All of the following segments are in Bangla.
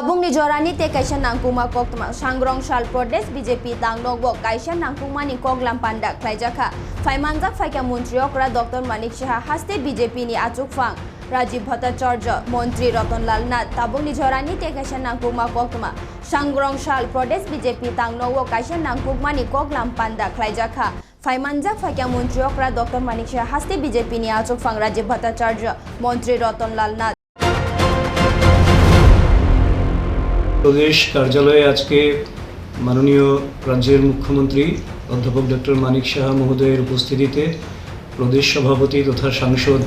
tabungni jorani te kaisa nangkuma koktma sangrong sal pradesh bjp tang tangnokbo kaisa nangkukmani koklam panda khlaijaka phaimanjak phaika mantri okra dr manik saha haste bjp ni achukphang Rajib Bhattacharya মন্ত্রী রতনলাল নাথ তাবংনি ঝরানি তে কাইসা নাংকুকমা কক্তমা সাংগ্রং সাল প্রদেশ বিজেপি তাংনও কাইসা নাংকুকমানি কগলাম পান্ডা খ্লাইজাখা ফাইমানজাক ফাইকা মন্ত্রী অকরা ডক্টর মানিক শাহ হাস্তে বিজেপি নি আচকফাং রাজীব ভট্টাচার্য মন্ত্রী রতনলাল নাথ প্রদেশ কার্যালয়ে আজকে মাননীয় রাজ্যের মুখ্যমন্ত্রী অধ্যাপক ডক্টর মানিক সাহা মহোদয়ের উপস্থিতিতে প্রদেশ সভাপতি তথা সাংসদ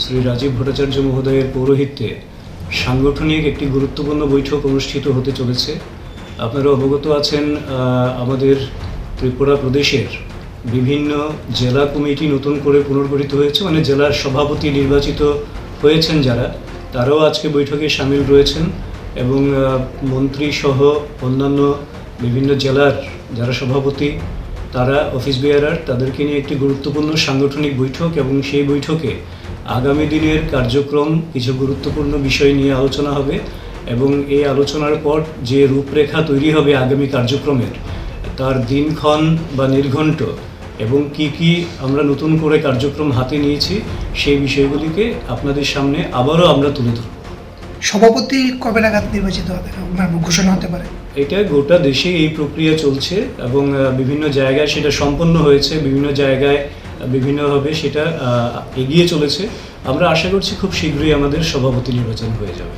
শ্রী রাজীব ভট্টাচার্য মহোদয়ের পৌরোহিত্যে সাংগঠনিক একটি গুরুত্বপূর্ণ বৈঠক অনুষ্ঠিত হতে চলেছে। আপনারা অবগত আছেন আমাদের ত্রিপুরা প্রদেশের বিভিন্ন জেলা কমিটি নতুন করে পুনর্গঠিত হয়েছে মানে জেলার সভাপতি নির্বাচিত হয়েছেন যারা, তারাও আজকে বৈঠকে সামিল রয়েছেন। এবং মন্ত্রী সহ অন্যান্য বিভিন্ন জেলার যারা সভাপতি, তারা অফিস বেয়ারার তাদেরকে নিয়ে একটি গুরুত্বপূর্ণ সাংগঠনিক বৈঠক এবং সেই বৈঠকে আগামী দিনের কার্যক্রম কিছু গুরুত্বপূর্ণ বিষয় নিয়ে আলোচনা হবে এবং এই আলোচনার পর যে রূপরেখা তৈরি হবে আগামী কার্যক্রমের, তার দিনক্ষণ বা নির্ঘণ্ট এবং কি কি আমরা নতুন করে কার্যক্রম হাতে নিয়েছি, সেই বিষয়গুলিকে আপনাদের সামনে আবারও আমরা তুলে ধরব। সভাপতি কবে নাগাদ নির্বাচিত মানে ঘোষণা হতে পারে? এটা গোটা দেশে এই প্রক্রিয়া চলছে এবং বিভিন্ন জায়গায় সেটা সম্পন্ন হয়েছে, বিভিন্ন জায়গায় বিভিন্নভাবে সেটা এগিয়ে চলেছে। আমরা আশা করছি খুব শীঘ্রই আমাদের সভাপতি নির্বাচন হয়ে যাবে।